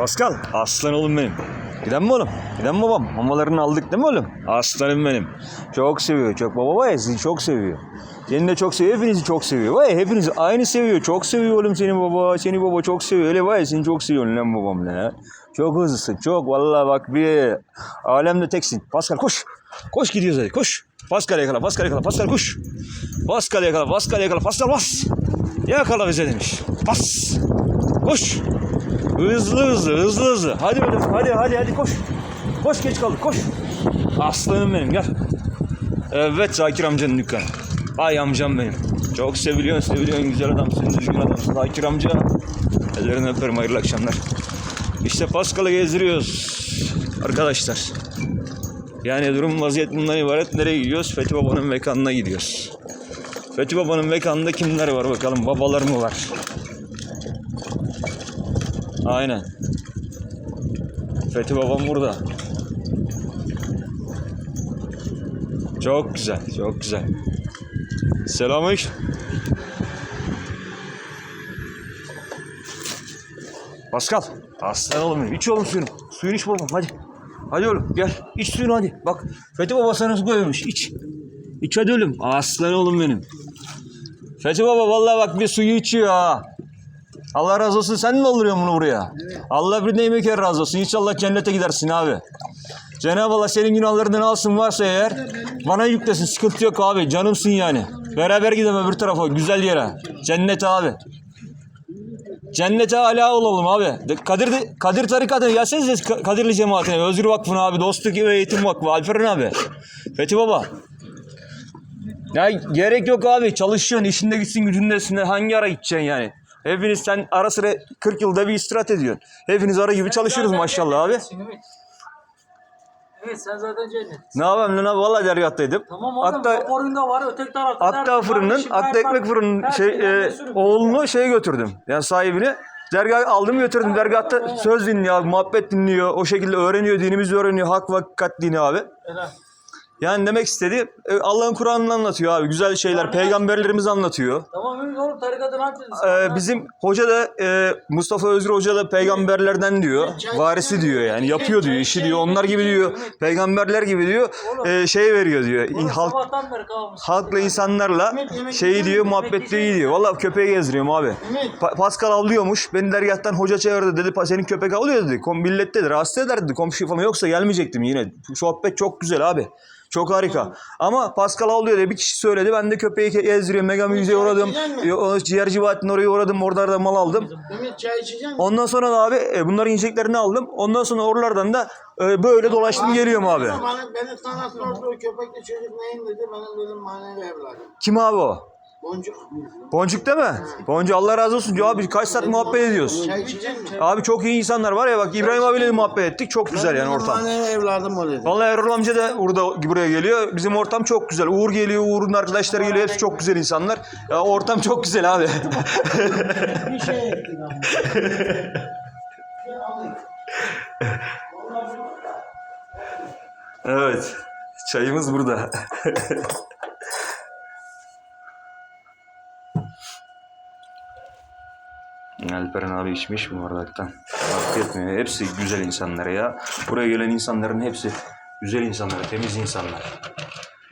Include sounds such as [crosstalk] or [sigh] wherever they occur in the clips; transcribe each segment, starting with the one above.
Pascal, aslan oğlum benim. Giden mi oğlum? Giden mi babam? Mamalarını aldık değil mi oğlum? Aslanım benim. Çok seviyor. Çok baba var ya sizi çok seviyor. Seni de çok seviyor. Hepinizi çok seviyor. Var ya hepinizi aynı seviyor. Çok seviyor oğlum seni baba. Seni baba çok seviyor. Öyle var ya seni çok seviyor lan babam lan. Çok hızlısın. Çok. Vallahi bak bir alemde teksin. Pascal koş. Koş gidiyoruz hadi koş. Pascal yakala. Pascal yakala. Pascal koş. Pascal yakala. Pascal yakala. Pascal bas. Yakala bize demiş. Bas. Koş. Hızlı hızlı hızlı hızlı. Hadi bakalım hadi hadi hadi koş. Koş geç kaldık koş. Aslanım benim gel. Evet Zakir amcanın dükkanı. Ay amcam benim. Çok seviliyorsun seviliyorsun güzel adamsın düzgün adamsın Zakir amca. Ellerini öperim hayırlı akşamlar. İşte Paskal'ı gezdiriyoruz arkadaşlar. Yani durum vaziyet bundan ibaret. Nereye gidiyoruz? Fethi Baba'nın mekanına gidiyoruz. Fethi Baba'nın mekanında kimler var bakalım? Babalar mı var? Aynen. Fethi babam burada. Çok güzel, çok güzel. Selamünaleyküm. Pascal. Aslan oğlum. İç oğlum suyunu. Suyunu iç babam hadi. Hadi oğlum gel. İç suyunu hadi. Bak Fethi baba sana su koymuş. İç. İç hadi oğlum. Aslan oğlum benim. Fethi baba vallahi bak bir suyu içiyor ha. Allah razı olsun. Sen mi dolduruyorsun bunu buraya? Allah bir neyime kere razı olsun. İnşallah cennete gidersin abi. Cenab-ı Allah senin günahlarından alsın varsa eğer bana yüklesin. Sıkıntı yok abi. Canımsın yani. Beraber gidelim öbür tarafa. Güzel yere. Cennete abi. Cennete ala olalım abi. Kadir, Kadir tarikatına gelsenize Ka- Kadirli cemaatine. Özgür Vakfı'na abi. Dostluk ve Eğitim Vakfı. Alperen abi. Fethi Baba. Ya gerek yok abi. Çalışıyorsun. işinde gitsin gücündesin. Hangi ara gideceksin yani? Hepiniz sen ara sıra 40 yılda bir istirahat ediyorsun. Hepiniz ara gibi çalışıyoruz maşallah abi. Evet. Sen zaten cennet. Ne yapayım lan abi? Valla dergahtaydım. Tamam oğlum Hatta raporun da var öteki tarafta. hatta fırının, hatta ekmek fırının şey e, oğlunu şeye götürdüm. Yani sahibini. Dergah aldım götürdüm. Dergahta söz dinliyor abi, muhabbet dinliyor. O şekilde öğreniyor, dinimizi öğreniyor. Hak ve hakikat dini abi. Helal. Yani demek istedi e, Allah'ın Kur'an'ını anlatıyor abi. Güzel şeyler, peygamberlerimiz anlatıyor. Tamam Ümit oğlum tarikatın hangisi? Ee, bizim hoca da e, Mustafa Özgür Hoca da peygamberlerden diyor. Varisi diyor yani yapıyor diyor işi diyor. Onlar gibi diyor. Peygamberler gibi diyor. e, şey veriyor diyor. Halk halkla insanlarla şeyi diyor muhabbette iyi diyor. Vallahi köpeği gezdiriyorum abi. Pa- Pascal avlıyormuş. Beni dergahtan hoca çağırdı dedi. "Pa- Senin köpek avlıyor dedi. Kom millet dedi. Rahatsız eder dedi. Komşu falan yoksa gelmeyecektim yine. Sohbet çok güzel abi. Çok harika. Ama Pascal avlıyor diye bir kişi söyledi. Ben de köpeği gezdiriyorum. Mega Müze'ye uğradım. Ciğerci Bahattin'e oraya uğradım. Oradan da mal aldım. Ondan sonra da abi e, bunların yiyeceklerini aldım. Ondan sonra oralardan da e, böyle dolaştım geliyorum abi. Beni sana sordu o köpekli çocuk neyin dedi. Benim dedim manevi evladım. Kim abi o? Boncuk. Boncuk değil mi? Boncuk Allah razı olsun. diyor Abi kaç saat muhabbet ediyoruz. Çay içecek misin? Abi çok iyi insanlar var ya bak İbrahim abiyle de muhabbet ettik. Çok güzel yani Benim ortam. Manevi evladım o dedi. Vallahi Erol amca da burada buraya geliyor. Bizim ortam çok güzel. Uğur geliyor, Uğur'un arkadaşları geliyor. Hepsi çok güzel insanlar. Ya ortam çok güzel abi. Bir şey ama. evet. Çayımız burada. Alperen abi içmiş mi bardaktan? Fark etmiyor. Hepsi güzel insanlar ya. Buraya gelen insanların hepsi güzel insanlar, temiz insanlar.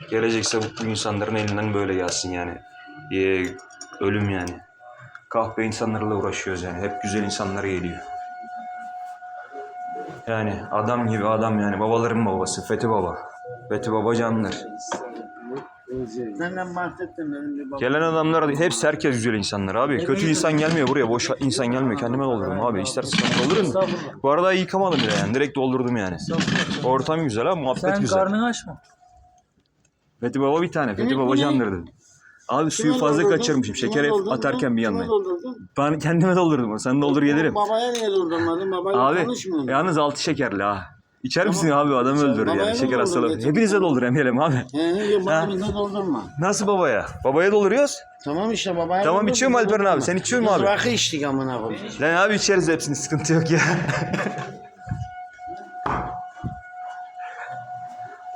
Gelecekse bu insanların elinden böyle gelsin yani. Ee, ölüm yani. Kahpe insanlarla uğraşıyoruz yani. Hep güzel insanlar geliyor. Yani adam gibi adam yani. Babaların babası. Fethi Baba. Fethi Baba candır. Senden bahsettim bir baba. Gelen adamlar hepsi herkes güzel insanlar abi. Kötü insan gelmiyor buraya. Boş insan gelmiyor. Kendime doldururum abi. İstersen sen doldurun. Bu arada yıkamadım bile yani. Direkt doldurdum yani. Ortam güzel abi. Muhabbet Sen güzel. karnını açma. Fethi Baba bir tane. Fethi Baba bu ne? candır dedi. Abi suyu fazla kaçırmışım. Şekeri atarken bir doldurdun? Ben kendime doldurdum. Sen doldur gelirim. Babaya niye doldurmadın? Babayla Abi konuşmuyor musun? yalnız altı şekerli ha. İçer misin abi adam öldürür babaya yani şeker hastalığı. geçen Hepinize doldur emeyelim abi. He he yok bana doldurma. Nasıl babaya? Babaya dolduruyoruz. Tamam işte babaya Tamam, doldur, içiyor mu Alperen abi? doldurma. Sen içiyor musun Biz abi? rakı içtik amına koyayım. Lan abi içeriz hepsini sıkıntı yok ya.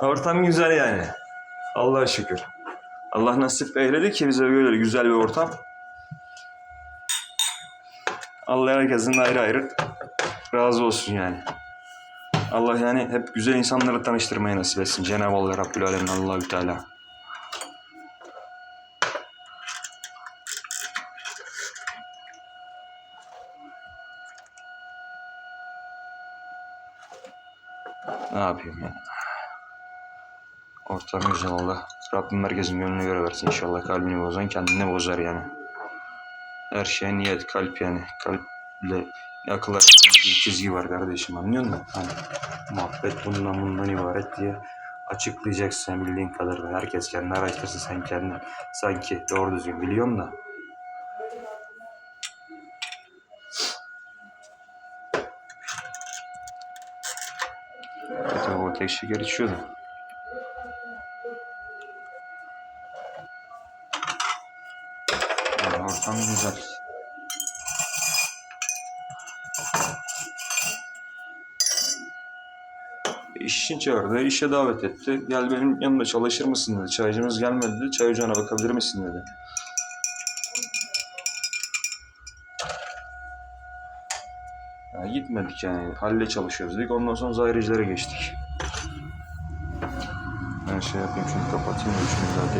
[laughs] ortam güzel yani. Allah'a şükür. Allah nasip eyledi ki bize böyle güzel bir ortam. Allah herkesin ayrı ayrı razı olsun yani. Allah yani hep güzel insanları tanıştırmayı nasip etsin. Cenab-ı Allah Rabbül Alemin Allahü Teala. Ne yapayım ya? Ortam güzel Allah. Rabbim herkesin gönlünü göre versin inşallah. Kalbini bozan kendini bozar yani. Her şey niyet, kalp yani. Kalple akıl arasında bir çizgi var kardeşim anlıyor musun? Hani muhabbet bundan bundan ibaret diye açıklayacaksın bildiğin kadarıyla. Herkes kendi araştırsın sen kendin. Sanki doğru düzgün biliyorsun da. Evet o tek şeker içiyordu. Yani ortam güzel. İş için çağırdı, işe davet etti. Gel benim yanımda çalışır mısın dedi. Çaycımız gelmedi dedi. Çay ocağına bakabilir misin dedi. Ya gitmedik yani. Halle çalışıyoruz dedik. Ondan sonra zairicilere geçtik. Ben şey yapayım şunu kapatayım şunu zaten.